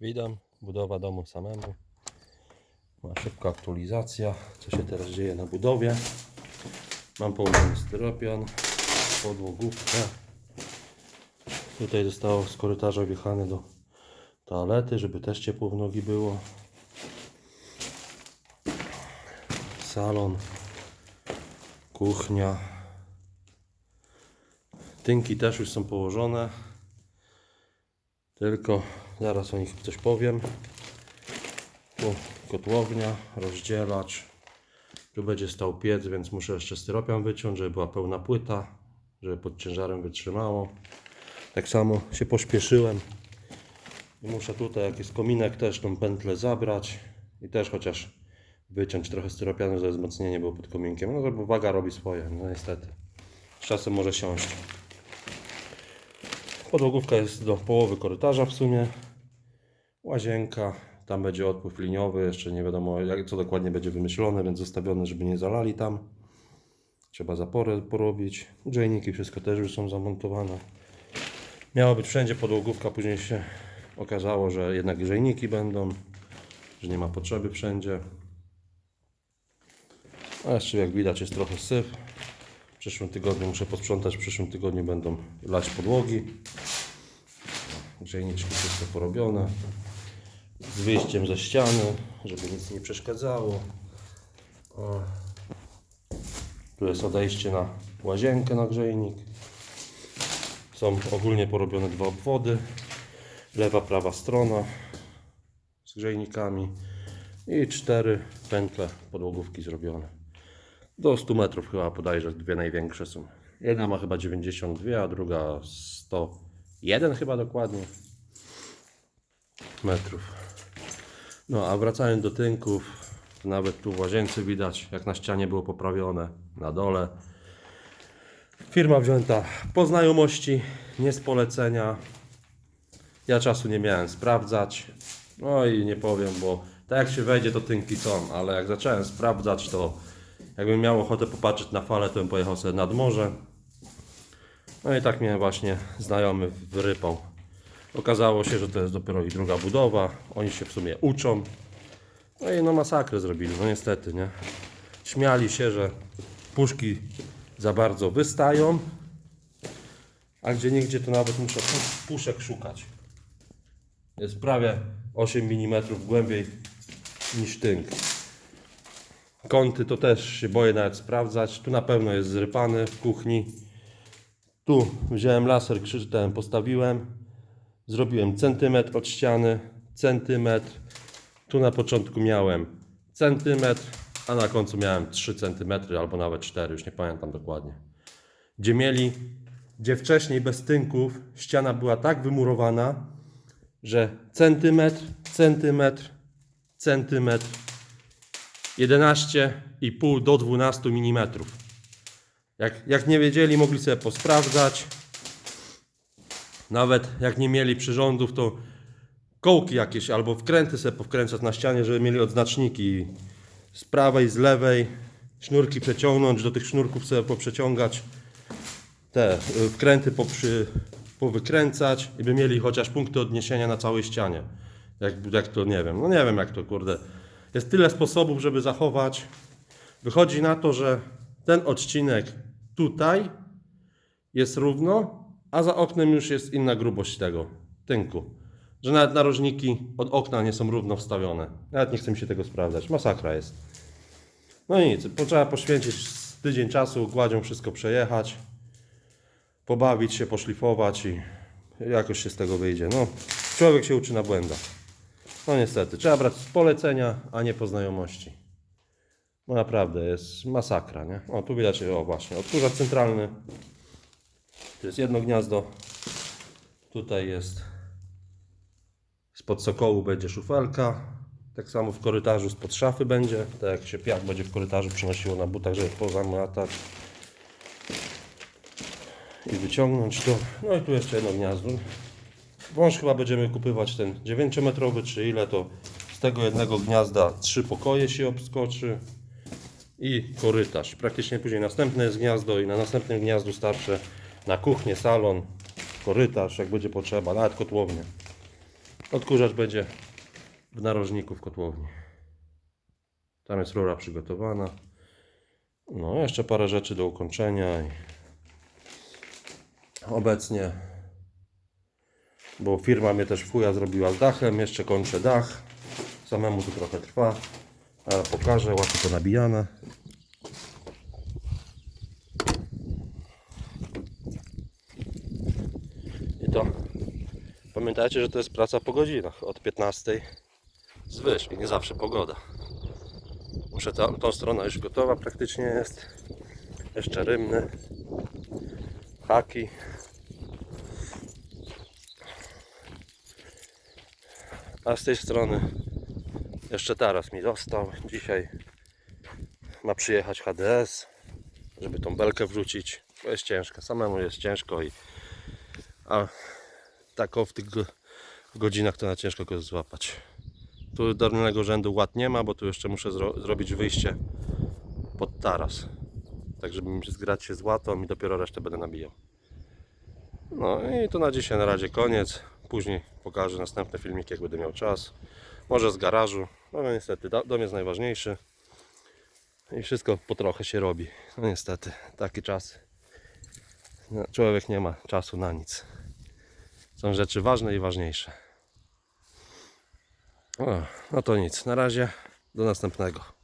Witam, budowa domu samemu. Ma szybka aktualizacja, co się teraz dzieje na budowie. Mam połączony styropian, podłogówkę. Tutaj zostało z korytarza wjechane do toalety, żeby też ciepło w nogi było. Salon, kuchnia. Tynki też już są położone. Tylko zaraz o nich coś powiem. Tu kotłownia, rozdzielacz. Tu będzie stał piec, więc muszę jeszcze styropian wyciąć, żeby była pełna płyta, żeby pod ciężarem wytrzymało. Tak samo się pośpieszyłem. I muszę tutaj, jak jest kominek, też tą pętlę zabrać i też chociaż wyciąć trochę styropianu, żeby wzmocnienie było pod kominkiem. No bo waga robi swoje, no niestety. Z czasem może siąść. Podłogówka jest do połowy korytarza w sumie. Łazienka, tam będzie odpływ liniowy, jeszcze nie wiadomo jak, co dokładnie będzie wymyślone, więc zostawione, żeby nie zalali tam. Trzeba zaporę porobić. Grzejniki, wszystko też już są zamontowane. Miała być wszędzie podłogówka, później się okazało, że jednak grzejniki będą, że nie ma potrzeby wszędzie. A jeszcze jak widać jest trochę syf. W przyszłym tygodniu muszę posprzątać, w przyszłym tygodniu będą lać podłogi. Grzejniczki wszystko porobione. Z wyjściem ze ściany, żeby nic nie przeszkadzało. O. Tu jest odejście na łazienkę na grzejnik. Są ogólnie porobione dwa obwody. Lewa, prawa strona z grzejnikami i cztery pętle podłogówki zrobione. Do 100 metrów chyba podajże dwie największe są. Jedna ma chyba 92, a druga 101 chyba dokładnie metrów. No a wracając do tynków, nawet tu w łazience widać jak na ścianie było poprawione, na dole. Firma wzięta po znajomości, nie z polecenia. Ja czasu nie miałem sprawdzać. No i nie powiem, bo tak jak się wejdzie, to tynki są, ale jak zacząłem sprawdzać, to jakbym miał ochotę popatrzeć na falę, to bym pojechał sobie nad morze. No i tak mnie właśnie znajomy wyrypał. Okazało się, że to jest dopiero ich druga budowa. Oni się w sumie uczą. No i no masakrę zrobili, no niestety, nie? Śmiali się, że puszki za bardzo wystają, a gdzie nigdzie to nawet muszę pu- puszek szukać. Jest prawie 8 mm głębiej niż tynk. Kąty to też się boję nawet sprawdzać. Tu na pewno jest zrypany w kuchni. Tu wziąłem laser, krzyżem postawiłem. Zrobiłem centymetr od ściany, centymetr. Tu na początku miałem centymetr, a na końcu miałem 3 centymetry albo nawet 4, już nie pamiętam dokładnie. Gdzie mieli, gdzie wcześniej bez tynków ściana była tak wymurowana, że centymetr, centymetr, centymetr 11,5 do 12 mm. Jak, jak nie wiedzieli, mogli sobie posprawdzać. Nawet jak nie mieli przyrządów, to kołki jakieś albo wkręty sobie powkręcać na ścianie, żeby mieli odznaczniki z prawej, z lewej. Sznurki przeciągnąć, do tych sznurków sobie poprzeciągać. Te y, wkręty poprzy, powykręcać i by mieli chociaż punkty odniesienia na całej ścianie. Jak, jak to nie wiem, no nie wiem jak to kurde. Jest tyle sposobów, żeby zachować. Wychodzi na to, że ten odcinek tutaj jest równo, a za oknem już jest inna grubość tego tynku. Że nawet narożniki od okna nie są równo wstawione. Nawet nie chcę się tego sprawdzać. Masakra jest. No i nic, trzeba poświęcić tydzień czasu, gładzią wszystko przejechać, pobawić się, poszlifować i jakoś się z tego wyjdzie. No, człowiek się uczy na błędach. No niestety, trzeba brać z polecenia, a nie po znajomości. No naprawdę, jest masakra, nie? O, tu widać, o właśnie, odkurzacz centralny. To jest jedno gniazdo. Tutaj jest spod sokołu będzie szufelka. Tak samo w korytarzu spod szafy będzie. Tak jak się piach będzie w korytarzu przynosiło na butach, żeby pozamiatać. I wyciągnąć to. No i tu jeszcze jedno gniazdo. Wąż chyba będziemy kupywać ten 9-metrowy, czy ile to z tego jednego gniazda trzy pokoje się obskoczy i korytarz. Praktycznie później następne jest gniazdo i na następnym gniazdu starsze na kuchnię, salon, korytarz, jak będzie potrzeba, nawet kotłownię. Odkurzacz będzie w narożniku w kotłowni. Tam jest rura przygotowana. No, jeszcze parę rzeczy do ukończenia. I obecnie, bo firma mnie też w chuja zrobiła z dachem, jeszcze kończę dach. Samemu tu trochę trwa, ale pokażę, łatwo to nabijane. I to pamiętajcie, że to jest praca po godzinach od 15 zwyż i nie zawsze pogoda. Muszę ta, tą stronę już gotowa praktycznie jest. Jeszcze rymny. Haki. A z tej strony jeszcze teraz mi został. Dzisiaj ma przyjechać HDS, żeby tą belkę wrzucić. To jest ciężko. Samemu jest ciężko i a tak o w tych go- godzinach to na ciężko go złapać. Tu dolnego rzędu ład nie ma, bo tu jeszcze muszę zro zrobić wyjście pod taras. Tak, żeby mi zgrać się z łatą i dopiero resztę będę nabijał. No i to na dzisiaj na razie koniec. Później pokażę następne filmiki, jak będę miał czas. Może z garażu. No, no niestety, do- dom jest najważniejszy. I wszystko po trochę się robi. No niestety, taki czas. No, człowiek nie ma czasu na nic. Są rzeczy ważne i ważniejsze. O, no to nic. Na razie. Do następnego.